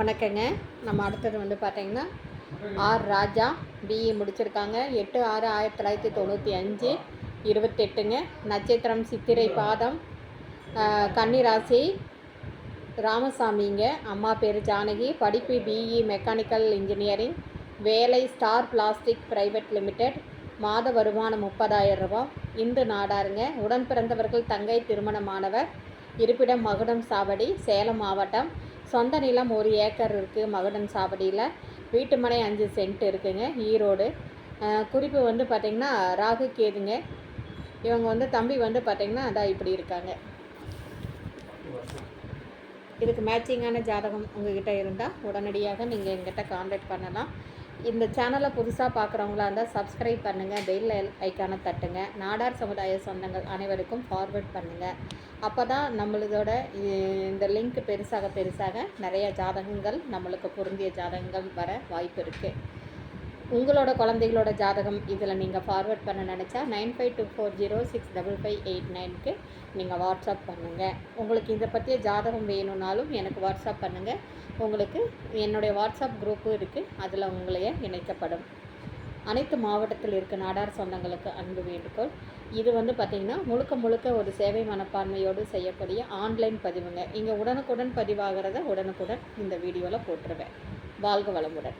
வணக்கங்க. நம்ம அடுத்தது வந்து பார்த்தீங்கன்னா ஆர் ராஜா பிஇ முடிச்சிருக்காங்க. எட்டு ஆறு ஆயிரத்தி தொள்ளாயிரத்தி தொண்ணூற்றி அஞ்சு இருபத்தெட்டுங்க. நட்சத்திரம் சித்திரை பாதம் கன்னிராசி ராமசாமிங்க. அம்மா பேர் ஜானகி. படிப்பு பிஇ மெக்கானிக்கல் இன்ஜினியரிங் வேலை ஸ்டார் பிளாஸ்டிக் ப்ரைவேட் லிமிடெட். மாத வருமானம் முப்பதாயிரம் ரூபா இந்து நாடாருங்க. உடன் பிறந்தவர்கள் தங்கை திருமணமானவர். இருப்பிடம் மகுடம் சாவடி சேலம் மாவட்டம். சொந்த நிலம் ஒரு ஏக்கர் இருக்குது மகடன் சாவடியில். வீட்டுமனை அஞ்சு சென்ட் இருக்குதுங்க ஈரோடு. குறிப்பு வந்து பார்த்திங்கன்னா ராகு கேதுங்க. இவங்க வந்து தம்பி வந்து பார்த்திங்கன்னா அதான் இப்படி இருக்காங்க. இதுக்கு மேட்சிங்கான ஜாதகம் உங்ககிட்ட இருந்தால் உடனடியாக நீங்கள் எங்கிட்ட காண்டாக்ட் பண்ணலாம். இந்த சேனலை புதுசாக பார்க்குறவங்களா இருந்தால் சப்ஸ்கிரைப் பண்ணுங்கள் பெல் ஐக்கானை தட்டுங்க. நாடார் சமுதாய சொந்தங்கள் அனைவருக்கும் ஃபார்வர்ட் பண்ணுங்கள் அப்போ தான் நம்மளதோட இந்த லிங்க் பெருசாக பெருசாக நிறைய ஜாதகங்கள் நம்மளுக்கு பொருந்திய ஜாதகங்கள் வர வாய்ப்பு இருக்குது உங்களோட குழந்தைகளோட ஜாதகம் இதில் நீங்கள் ஃபார்வர்ட் பண்ண நினச்சா nine five two four zero six double five eight நைனுக்கு நீங்கள் வாட்ஸ்அப் பண்ணுங்கள் உங்களுக்கு இதை பற்றிய ஜாதகம் வேணும்னாலும் எனக்கு வாட்ஸ்அப் பண்ணுங்கள் உங்களுக்கு என்னுடைய வாட்ஸ்அப் குரூப்பும் இருக்குது அதில் உங்களைய இணைக்கப்படும். அனைத்து மாவட்டத்தில் இருக்க நாடார் சொந்தங்களுக்கு அன்பு வேண்டுகோள். இது வந்து பார்த்திங்கன்னா முழுக்க முழுக்க ஒரு சேவை மனப்பான்மையோடு செய்யக்கூடிய ஆன்லைன் பதிவுங்க. இங்கே உடனுக்குடன் பதிவாகிறத உடனுக்குடன் இந்த வீடியோவில் போட்டுருவேன். வாழ்க வளமுடன்.